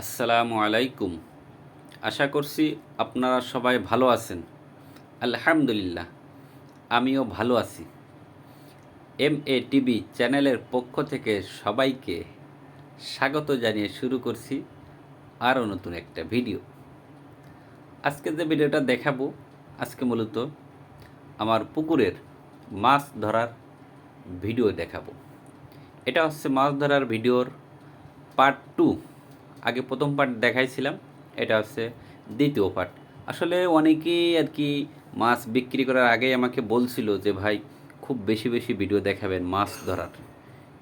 আসসালামু আলাইকুম। আশা করছি আপনারা সবাই ভালো আছেন। আলহামদুলিল্লাহ, আমিও ভালো আছি। এম এ টিভি চ্যানেলের পক্ষ থেকে সবাইকে স্বাগত জানিয়ে শুরু করছি আরও নতুন একটা ভিডিও। আজকে যে ভিডিওটা দেখাবো, আজকে মূলত আমার পুকুরের মাছ ধরার ভিডিও দেখাবো। এটা হচ্ছে মাছ ধরার ভিডিওর পার্ট টু। আগে প্রথম পার্ট দেখাইছিলাম, এটা হচ্ছে দ্বিতীয় পার্ট আসলে অনেকেই আর কি মাছ বিক্রি করার আগেই আমাকে বলছিল যে, ভাই, খুব বেশি বেশি ভিডিও দেখাবেন মাছ ধরার।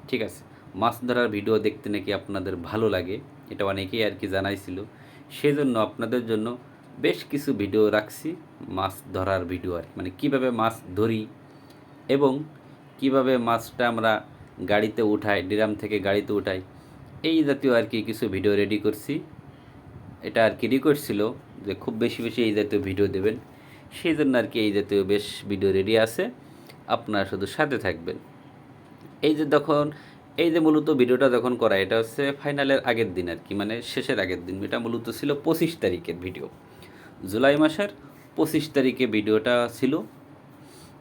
ঠিক আছে? মাছ ধরার ভিডিও দেখতে নাকি আপনাদের ভালো লাগে, এটা অনেকেই আর কি জানাইছিল। সেজন্য আপনাদের জন্য বেশ কিছু ভিডিও রাখছি, মাছ ধরার ভিডিও আর মানে কীভাবে মাছ ধরি এবং কীভাবে মাছটা আমরা গাড়িতে উঠাই, ড্রাম থেকে গাড়িতে উঠাই এই জাতীয় আর কি কিছু ভিডিও রেডি করছি। এটা আর কি রিকোয়েস্ট ছিল যে খুব বেশি বেশি এই জাতীয় ভিডিও দেবেন। সেই জন্য আর কি এই জাতীয় বেশ ভিডিও রেডি আছে। আপনারা শুধু সাথে থাকবেন। এই যে তখন, এই যে মূলত ভিডিওটা যখন করা, এটা হচ্ছে ফাইনালের আগের দিন আর কি মানে শেষের আগের দিন। এটা মূলত ছিল পঁচিশ তারিখের ভিডিও জুলাই মাসের পঁচিশ তারিখে ভিডিওটা ছিল।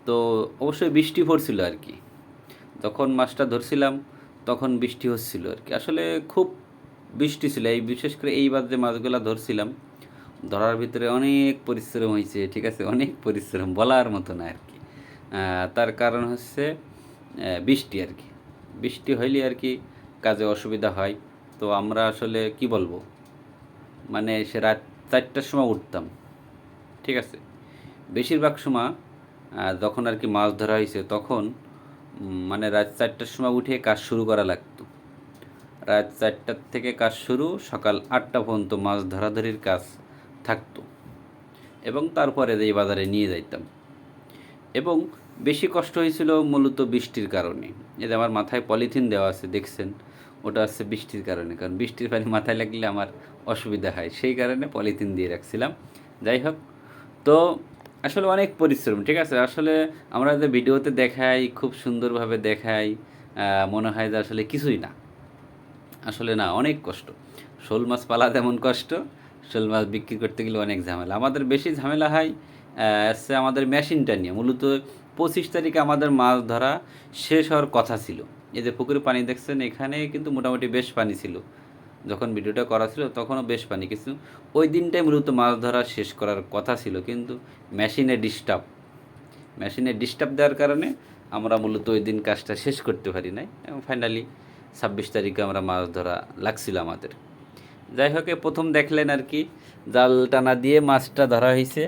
তো অবশ্যই বৃষ্টি পড়ছিল আর কি। যখন মাছটা ধরছিলাম তখন বৃষ্টি হচ্ছিল আর কি। আসলে খুব বৃষ্টি ছিল। এই বিশেষ করে এইবার যে মাছগুলো ধরছিলাম, ধরার ভিতরে অনেক পরিশ্রম হয়েছে ঠিক আছে? অনেক পরিশ্রম বলার মতো না আর কি। তার কারণ হচ্ছে বৃষ্টি আর কি। বৃষ্টি হইলে আর কি কাজে অসুবিধা হয়। তো আমরা আসলে কি বলব? মানে সে রাত চারটার সময় উঠতাম, ঠিক আছে? বেশিরভাগ সময় যখন আর কি মাছ ধরা হয়েছে তখন মানে রাত চারটার সময় উঠে কাজ শুরু করা লাগতো। রাত চারটার থেকে কাজ শুরু, সকাল আটটা পর্যন্ত মাছ ধরাধরির কাজ থাকতো এবং তারপরে এই বাজারে নিয়ে যাইতাম। এবং বেশি কষ্ট হয়েছিল মূলত বৃষ্টির কারণে। এই যে আমার মাথায় পলিথিন দেওয়া আছে, দেখছেন? ওটা হচ্ছে বৃষ্টির কারণে, কারণ বৃষ্টির পানি মাথায় লাগলে আমার অসুবিধা হয়। সেই কারণে পলিথিন দিয়ে রাখছিলাম। যাই হোক, তো আসলে অনেক পরিশ্রম, ঠিক আছে? আসলে আমরা যে ভিডিওতে দেখাই, খুব সুন্দরভাবে দেখাই মনে হয় যে আসলে কিছুই না। আসলে না, অনেক কষ্ট। শোল মাছ পালা তেমন কষ্ট, শোল মাছ বিক্রি করতে গেলে অনেক ঝামেলা। আমাদের বেশি ঝামেলা হয় হচ্ছে আমাদের মেশিনটা নিয়ে। মূলত পঁচিশ তারিখে আমাদের মাছ ধরা শেষ হওয়ার কথা ছিল। এই যে পুকুরে পানি দেখছেন, এখানে কিন্তু মোটামুটি বেশ পানি ছিল। যখন ভিডিওটা করা ছিল তখনও বেশ পানি কিছু ওই দিনটাই মূলত মাছ ধরা শেষ করার কথা ছিল। কিন্তু মেশিনে ডিস্টার্ব মেশিনে ডিস্টার্ব দেওয়ার কারণে আমরা মূলত ওই দিন কাজটা শেষ করতে পারি নাই এবং ফাইনালি ছাব্বিশ তারিখে আমরা মাছ ধরা লাগছিল আমাদের। যাই হোক প্রথম দেখলেন আর কি, জাল টানা দিয়ে মাছটা ধরা হয়েছে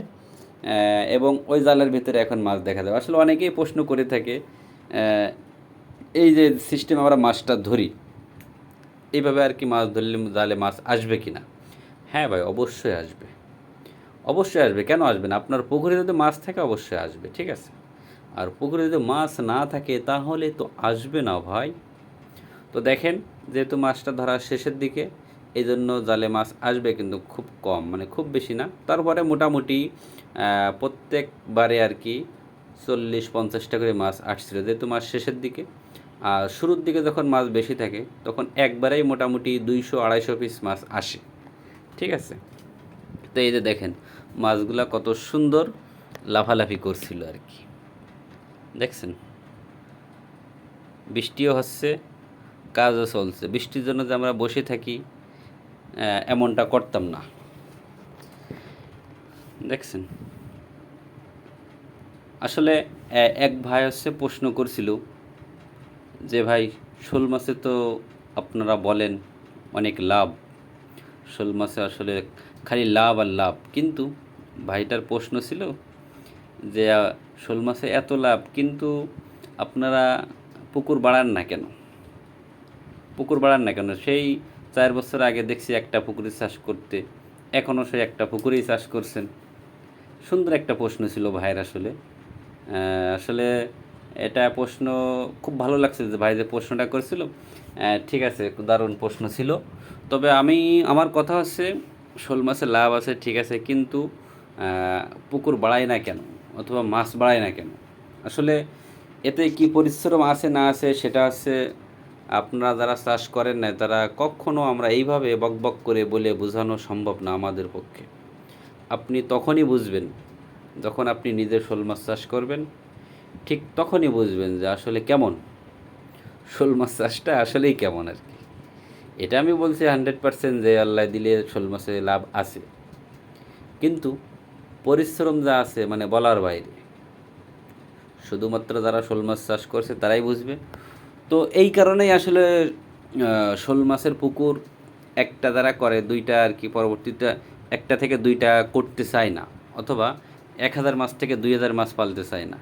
এবং ওই জালের ভিতরে এখন মাছ দেখা যাবে আসলে অনেকেই প্রশ্ন করে থাকে এই যে সিস্টেম আমরা মাছটা ধরি এইভাবে আর কি মাছ ধরলে জালে মাছ আসবে কি না হ্যাঁ ভাই, অবশ্যই আসবে। অবশ্যই আসবে। কেন আসবে না? আপনার পুকুরে যদি মাছ থাকে, অবশ্যই আসবে, ঠিক আছে? আর পুকুরে যদি মাছ না থাকে, তাহলে তো আসবে না ভাই। তো দেখেন, যেহেতু মাছটা ধরার শেষের দিকে এই জন্য জালে মাছ আসবে কিন্তু খুব কম মানে খুব বেশি না। তারপরে মোটামুটি প্রত্যেকবারে আর কি চল্লিশ পঞ্চাশটা করে মাছ আসছিল, যেহেতু মাছ শেষের দিকে। আর শুরুর দিকে যখন মাছ বেশি থাকে, তখন একবারেই মোটামুটি দুইশো, আড়াইশো পিস মাছ আসে। ঠিক আছে? তো এই যে দেখেন, মাছগুলা কত সুন্দর লাফালাফি করছিল আর কি। দেখছেন? বৃষ্টিও হচ্ছে, কাজও চলছে। বৃষ্টির জন্য যে আমরা বসে থাকি এমনটা করতাম না। দেখছেন? আসলে এক ভাই হচ্ছে প্রশ্ন করছিল যে ভাই, শোল মাছে তো আপনারা বলেন অনেক লাভ। শোল মাছে আসলে খালি লাভ আর লাভ। কিন্তু ভাইটার প্রশ্ন ছিল যে শোল মাছে এত লাভ, কিন্তু আপনারা পুকুর বাড়ান না কেন? পুকুর বাড়ান না কেন? সেই চার বছর আগে দেখছি একটা পুকুরে চাষ করতে এখনও সেই একটা পুকুরেই চাষ করছেন। সুন্দর একটা প্রশ্ন ছিল ভাইয়ের আসলে। আসলে এটা প্রশ্ন খুব ভালো লাগছে যে ভাই যে প্রশ্নটা করেছিল ঠিক আছে, দারুণ প্রশ্ন ছিল। তবে আমি, আমার কথা হচ্ছে, শোল মাছের লাভ আছে, ঠিক আছে, কিন্তু পুকুর বাড়ায় না কেন? অথবা মাছ বাড়ায় না কেন? আসলে এতে কি পরিশ্রম আছে না আছে, সেটা হচ্ছে আপনারা যারা চাষ করেন না তারা কখনো আমরা এইভাবে বকবক করে বলে বোঝানো সম্ভব না আমাদের পক্ষে। আপনি তখনই বুঝবেন, যখন আপনি নিজের শোল মাছ চাষ করবেন। ঠিক তখনই বুঝবেন যে আসলে কেমন। শোল মাছ চাষটা আসলেই কেমন আর কি। এটা আমি বলছি হান্ড্রেড পার্সেন্ট যে আল্লাহ দিলে শোল মাছে লাভ আছে। কিন্তু পরিশ্রম যা আছে মানে বলার বাইরে। শুধুমাত্র যারা শোল মাছ চাষ করছে তারাই বুঝবে। তো এই কারণেই আসলে শোল মাছের পুকুর একটা যারা করে দুইটা আর কি পরবর্তীতে একটা থেকে দুইটা করতে চায় না। অথবা এক হাজার মাছ থেকে দুই হাজার মাছ পালতে চায় না।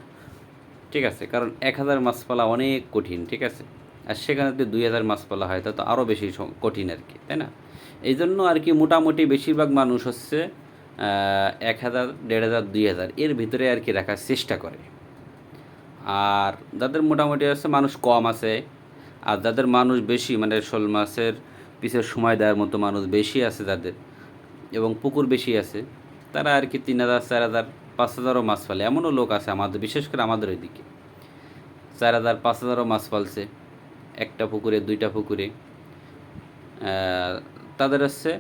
ঠিক আছে, কারণ এক হাজার মাছ পালা অনেক কঠিন, ঠিক আছে? আর সেখানে যদি দুই হাজার মাছ পালা হয়, তা তো আরও বেশি কঠিন আর কি, তাই না? এই জন্য আর কি মোটামুটি বেশিরভাগ মানুষ হচ্ছে এক হাজার, দেড় হাজার, দুই হাজার, এর ভিতরে আর কি রাখার চেষ্টা করে। আর যাদের মোটামুটি আছে মানুষ কম আছে, আর যাদের মানুষ বেশি মানে শোল মাছের পিছে সময় দেওয়ার মতো মানুষ বেশি আছে যাদের, এবং পুকুর বেশি আছে, তারা আর কি তিন হাজার, চার হাজার পাঁচ হাজারও মাছ পালে এমনও লোক আছে আমাদের, বিশেষ করে আমাদের ওইদিকে। চার হাজার, পাঁচ হাজারও মাছ পালছে একটা পুকুরে, দুইটা পুকুরে। তাদের হচ্ছে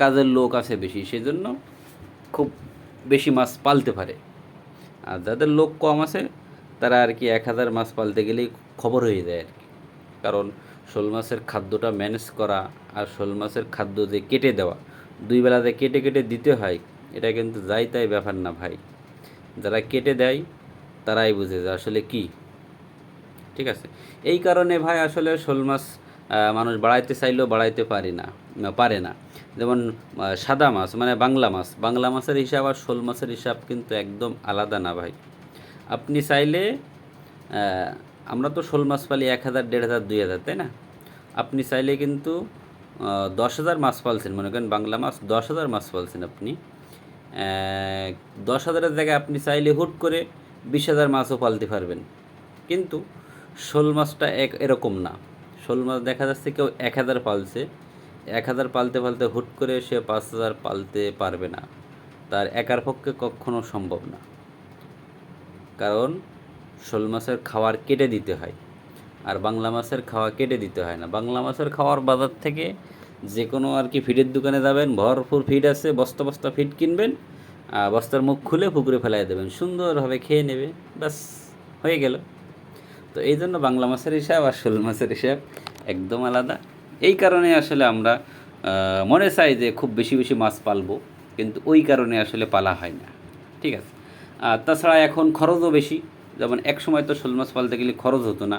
কাজের লোক আছে বেশি সেই জন্য খুব বেশি মাছ পালতে পারে। আর যাদের লোক কম আছে, তারা আর কি এক হাজার মাছ পালতে গেলেই খবর হয়ে যায় আর কি। কারণ শোল মাছের খাদ্যটা ম্যানেজ করা আর শোল মাছের খাদ্য যে কেটে দেওয়া, দুই বেলাতে কেটে কেটে দিতে হয় এটা কিন্তু যাই তাই ব্যাপার না ভাই। যারা কেটে দেয়, তারাই বুঝে যে আসলে কি। ঠিক আছে? এই কারণে ভাই আসলে শোল মাছ মানুষ বাড়াইতে চাইলেও বাড়াইতে পারি না পারে না। যেমন সাদা মাছ মানে বাংলা মাছ। বাংলা মাছের হিসাব আর শোল মাছের হিসাব কিন্তু একদম আলাদা না ভাই। আপনি চাইলে আমরা তো শোল মাছ পালি এক হাজার, দেড় হাজার, দুই হাজার, তাই না? আপনি চাইলে কিন্তু দশ হাজার মাছ পালছেন। মনে করেন বাংলা মাছ দশ হাজার মাছ পালছেন আপনি। দশ হাজারের জায়গায় আপনি চাইলে হুট করে বিশ হাজার মাছও পালতে পারবেন। কিন্তু শোল মাছটা এক এরকম না। শোল মাছ দেখা যাচ্ছে কেউ এক হাজার পালছে। এক হাজার পালতে পালতে হুট করে সে পাঁচ হাজার পালতে পারবে না। তার একার পক্ষে কখনো সম্ভব না। কারণ শোল মাছের খাওয়ার কেটে দিতে হয়। আর বাংলা মাছের খাওয়া কেটে দিতে হয় না। বাংলা মাছের খাওয়ার বাজার থেকে যে কোনো আর কি ফিডের দোকানে যাবেন, ভরপুর ফিড আছে, বস্তা বস্তা ফিড কিনবেন আর বস্তার মুখ খুলে পুকুরে ফেলাই দেবেন, সুন্দরভাবে খেয়ে নেবে, ব্যাস, হয়ে গেল। তো এই জন্য বাংলা মাছের হিসাব আর শোল মাছের হিসাব একদম আলাদা। এই কারণে আসলে আমরা মনে চাই যে খুব বেশি বেশি মাছ পালবো, কিন্তু ওই কারণে আসলে পালা হয় না। ঠিক আছে? আর তাছাড়া এখন খরচও বেশি, যেমন এক সময় তো শোল মাছ পালতে গেলে খরচ হতো না।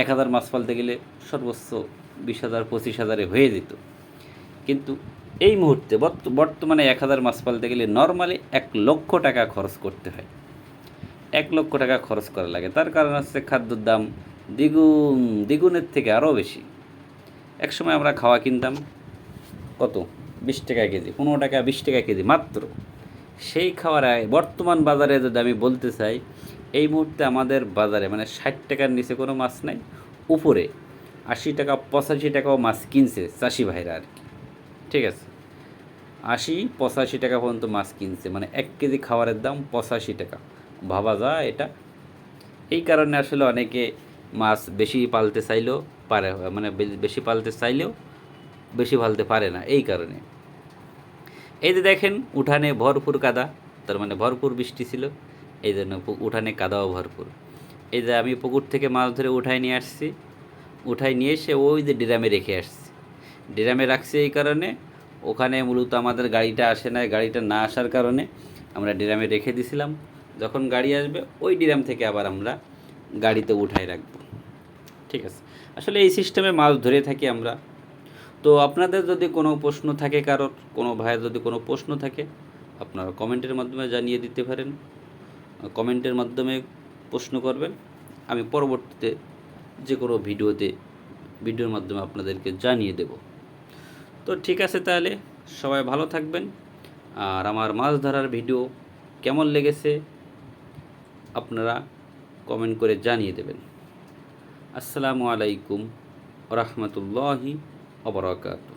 এক হাজার মাছ পালতে গেলে সর্বোচ্চ বিশ হাজার, পঁচিশ হাজারে হয়ে যেত। কিন্তু এই মুহূর্তে বর্ত- বর্তমানে এক হাজার মাছ পালতে গেলে নর্মালি এক লক্ষ টাকা খরচ করতে হয়। এক লক্ষ টাকা খরচ করা লাগে। তার কারণ হচ্ছে খাদ্যর দাম দ্বিগুণ, দ্বিগুণের থেকে আরও বেশি। এক সময় আমরা খাওয়া কিনতাম কত? বিশ টাকা কেজি, পনেরো টাকা, বিশ টাকা কেজি মাত্র। সেই খাওয়ার বর্তমান বাজারে যদি আমি বলতে চাই, এই মুহূর্তে আমাদের বাজারে মানে ষাট টাকার নিচে কোনো মাছ নাই, উপরে আশি টাকা, পঁচাশি টাকাও মাছ কিনছে চাষি ভাইরা আর কি। ঠিক আছে? আশি, পঁচাশি টাকা পর্যন্ত মাছ কিনছে মানে এক কেজি খাবারের দাম পঁচাশি টাকা। ভাবা যায় এটা? এই কারণে আসলে অনেকে মাছ বেশি পালতে চাইলেও পারে মানে বেশি পালতে চাইলেও বেশি পালতে পারে না, এই কারণে। এই যে দেখেন, উঠানে ভরপুর কাদা, তার মানে ভরপুর বৃষ্টি ছিল, এই জন্য উঠানে কাদাও ভরপুর। এই যে আমি পুকুর থেকে মাছ ধরে উঠায় নিয়ে আসছি উঠায় নিয়ে এসে ওই যে ড্রামে রেখে আসছে। ড্রামে রাখছি এই কারণে, ওখানে মূলত আমাদের গাড়িটা আসে না গাড়িটা না আসার কারণে আমরা ড্রামে রেখে দিছিলাম। যখন গাড়ি আসবে, ওই ড্রাম থেকে আবার আমরা গাড়িতে উঠায় রাখব। ঠিক আছে? আসলে এই সিস্টেমে মাছ ধরে থাকি আমরা। তো আপনাদের যদি কোনো প্রশ্ন থাকে কারোর, কোনো ভাইয়ের যদি কোনো প্রশ্ন থাকে, আপনারা কমেন্টের মাধ্যমে জানিয়ে দিতে পারেন। কমেন্টের মাধ্যমে প্রশ্ন করবেন। আমি পরবর্তীতে যে কোনো ভিডিওতে, ভিডিওর মাধ্যমে আপনাদেরকে জানিয়ে দেব। তো ঠিক আছে তাহলে, সবাই ভালো থাকবেন। আর আমার মাছ ধরার ভিডিও কেমন লেগেছে, আপনারা কমেন্ট করে জানিয়ে দেবেন। আসসালামু আলাইকুম রহমতুল্লাহি অবরাকাতু